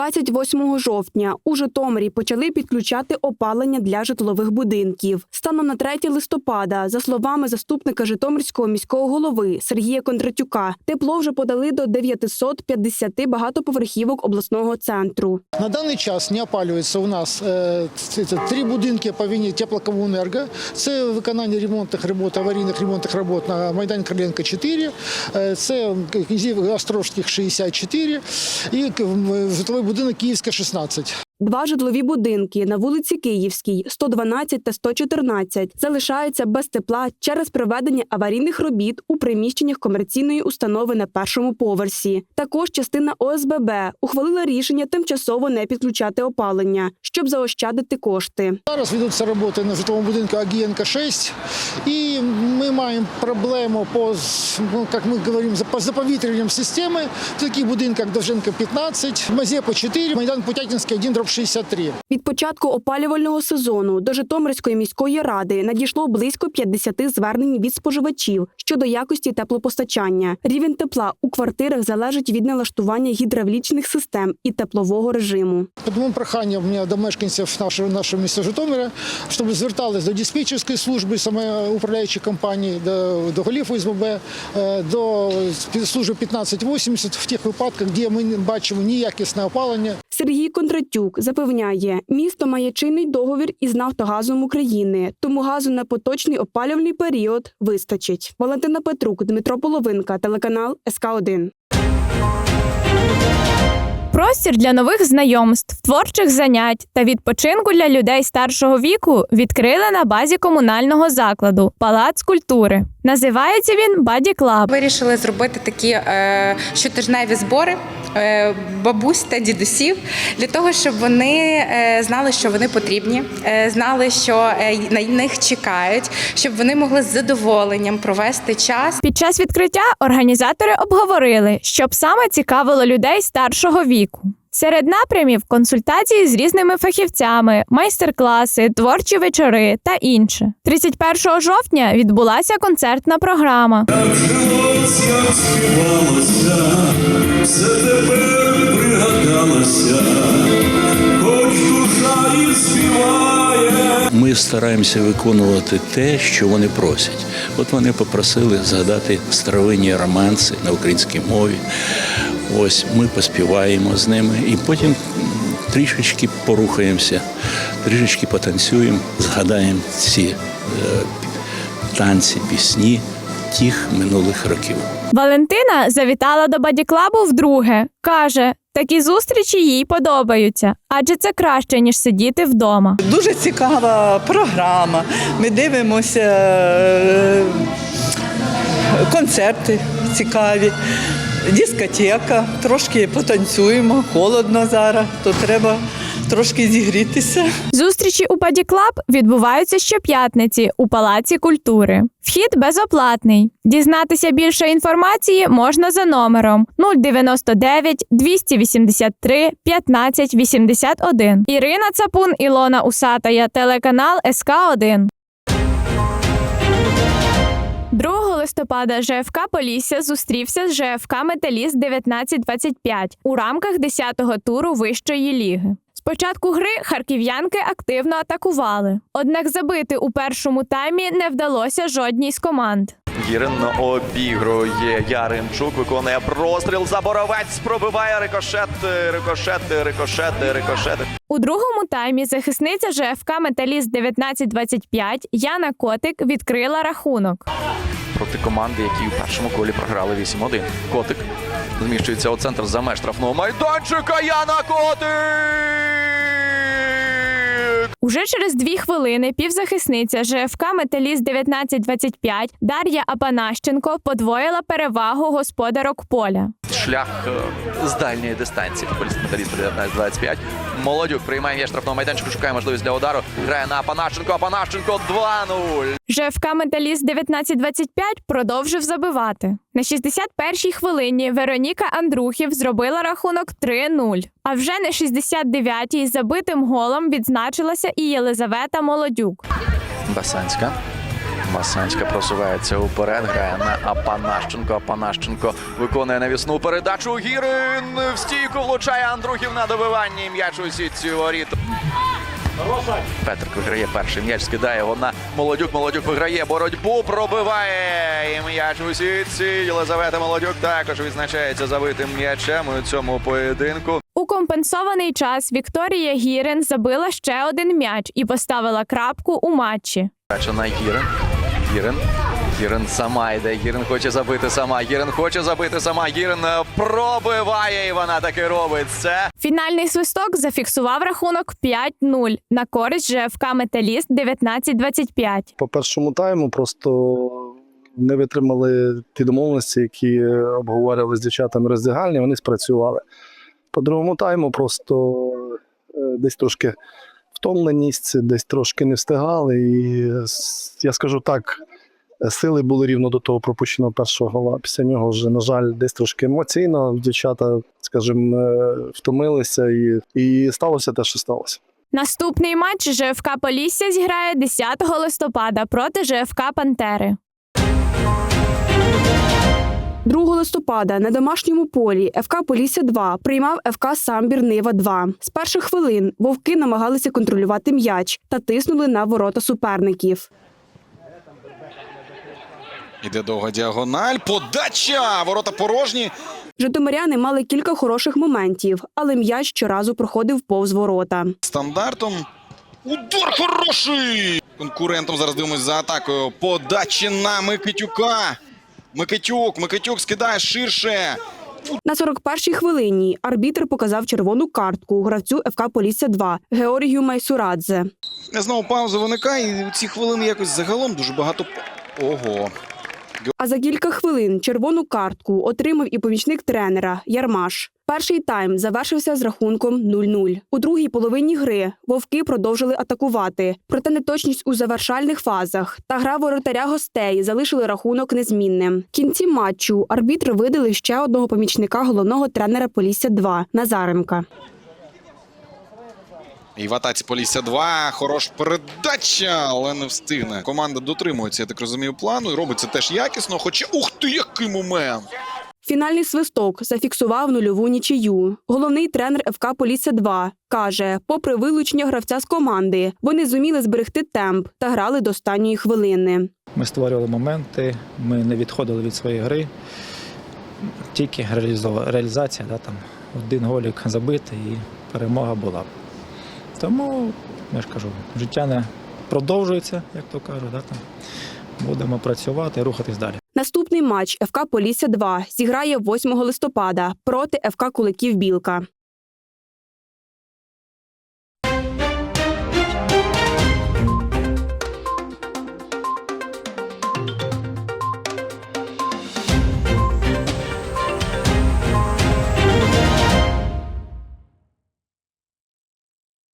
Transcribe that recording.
28 жовтня у Житомирі почали підключати опалення для житлових будинків. Станом на 3 листопада, за словами заступника Житомирського міського голови Сергія Кондратюка, тепло вже подали до 950 багатоповерхівок обласного центру. На даний час не опалюється у нас е, три будинки по вині теплокомуненерго. Це виконання ремонтних робот, аварійних ремонтних робот на Майдані Короленко 4, е, це Князів Острожських 64 і житловий будинок Київська 16. Два житлові будинки на вулиці Київській 112 та 114 залишаються без тепла через проведення аварійних робіт у приміщеннях комерційної установи на першому поверсі. Також частина ОСББ ухвалила рішення тимчасово не підключати опалення, щоб заощадити кошти. Зараз ведуться роботи на житловому будинку Агієнка 6, і ми маємо проблему по, ну, як ми говоримо, по заповітрюванням системи в таких будинках Довженка 15, Мазепа 4, Майдан Путятинський 1, дроб 63. Від початку опалювального сезону до Житомирської міської ради надійшло близько 50 звернень від споживачів щодо якості теплопостачання. Рівень тепла у квартирах залежить від налаштування гідравлічних систем і теплового режиму. Тому прохання в мене до мешканців нашого, нашого міста Житомира, щоб звертались до диспетчерської служби, саме управляючої компанії, до, до голів ОСББ, е, до служби 1580 в тих випадках, де ми не бачимо ніякісне опалення. Сергій Кондратюк запевняє, місто має чинний договір із Нафтогазом України, тому газу на поточний опалювальний період вистачить. Валентина Петрук, Дмитро Половинка, телеканал СК 1 Простір для нових знайомств, творчих занять та відпочинку для людей старшого віку відкрили на базі комунального закладу Палац культури. Називається він Баді Клаб. Вирішили зробити такі е, щотижневі збори бабусь та дідусів для того, щоб вони е, знали, що вони потрібні, е, знали, що е, на них чекають, щоб вони могли з задоволенням провести час Під час відкриття організатори обговорили, щоб саме цікавило людей старшого віку. Серед напрямів консультації з різними фахівцями, майстер-класи, творчі вечори та інше. 31 жовтня відбулася концертна програма. Жилось, як співає. Ми стараємося виконувати те, що вони просять. От вони попросили згадати старовинні романси на українській мові. Ось ми поспіваємо з ними і потім трішечки порухаємося, трішечки потанцюємо, згадаємо ці е, танці, пісні тих минулих років. Валентина завітала до бадіклабу вдруге. Каже, такі зустрічі їй подобаються, адже це краще ніж сидіти вдома. Дуже цікава програма. Ми дивимося е, концерти цікаві, дискотека, трошки потанцюємо, холодно зараз, то треба трошки зігрітися. Зустрічі у бадіклаб відбуваються щоп'ятниці у Палаці культури. Вхід безоплатний. Дізнатися більше інформації можна за номером 099 283 15 81. Ірина Цапун, Ілона Усатая, телеканал СК 1 листопада ЖФК Полісся зустрівся з ЖФК Металіст 1925 у рамках 10-го туру вищої ліги. Спочатку гри харків'янки активно атакували, однак забити у першому таймі не вдалося жодній з команд. Гірин обігрує Яринчук, виконує простріл. Заборовець пробиває рикошет, рикошет, рикошет, рикошет. У другому таймі захисниця ЖФК Металіст 1925 Яна Котик відкрила рахунок. Проти команди, які у першому колі програли 8-1. Котик зміщується у центр за меж штрафного майданчика. Яна Котик! Уже через дві хвилини півзахисниця ЖФК Металіст 1925 Дар'я Апанащенко подвоїла перевагу господарок поля. Шлях е, з дальньої дистанції. Футболіст металіст 19-25. Молодюк приймає м'яч штрафного майданчика, шукає можливість для удару. Грає на Апанащенко. Апанащенко 2-0. ЖФК Металіст 1925 продовжив забивати. На 61-й хвилині Вероніка Андрухів зробила рахунок 3-0. А вже на 69-й забитим голом відзначилася і Єлизавета Молодюк. Басанська. Масанська просувається уперед, грає на Апанащенко. Апанащенко виконує навісну передачу. Гірин в стійку влучає Андрухів на добиванні. М'яч у сітці воріт. Петрик виграє перший м'яч, скидає його на Молодюк. Молодюк виграє боротьбу, пробиває і м'яч у сітці. Єлизавета Молодюк також відзначається забитим м'ячем у цьому поєдинку. У компенсований час Вікторія Гірин забила ще один м'яч і поставила крапку у матчі. Гірин. Гірин. Гірин сама йде. Гірин хоче забити сама. Гірин хоче забити сама. Гірин е, пробиває, і вона таки робить це. Фінальний свисток зафіксував рахунок 5-0 на користь ЖФК Металіст 19-25. по першому тайму просто не витримали ті домовленості, які обговорювали з дівчатами роздягальні, вони спрацювали. По другому тайму просто е, десь трошки втомленість, десь трошки не встигали. І я скажу так, сили були рівно до того пропущеного першого гола. Після нього вже, на жаль, десь трошки емоційно дівчата, скажімо, е, втомилися, і, і сталося те, що сталося. Наступний матч ЖФК Полісся зіграє 10 листопада проти ЖФК Пантери. Листопада на домашньому полі ФК Полісся 2 приймав ФК Самбір Нива 2 З перших хвилин вовки намагалися контролювати м'яч та тиснули на ворота суперників. Іде довга діагональ. Подача! Ворота порожні. Житомиряни мали кілька хороших моментів, але м'яч щоразу проходив повз ворота. Стандартом. Удар хороший! Конкурентом зараз дивимось за атакою. Подача на Микитюка. Микитюк, Микитюк скидає ширше. На 41-й хвилині арбітр показав червону картку гравцю ФК Полісся 2 Георгію Майсурадзе. Знову пауза виникає. І у ці хвилини якось загалом дуже багато. Ого. А за кілька хвилин червону картку отримав і помічник тренера Ярмаш. Перший тайм завершився з рахунком 0-0. У другій половині гри вовки продовжили атакувати, проте неточність у завершальних фазах та гра воротаря гостей залишили рахунок незмінним. В кінці матчу арбітр видалив ще одного помічника головного тренера Полісся 2 Назаренка. І в атаці Полісся 2. Хороша передача, але не встигне. Команда дотримується, я так розумію, плану і робить це теж якісно. Хоча ух ти, який момент! Фінальний свисток зафіксував нульову нічию. Головний тренер ФК Полісся 2 каже: попри вилучення гравця з команди, вони зуміли зберегти темп та грали до останньої хвилини. Ми створювали моменти, ми не відходили від своєї гри. Тільки реалізація, да, там, один голік забитий і перемога була. Тому, я ж кажу, життя не продовжується, як то кажуть. Да, там. Будемо працювати, рухатись далі. Наступний матч ФК Полісся 2 зіграє 8 листопада проти ФК Куликів Білка.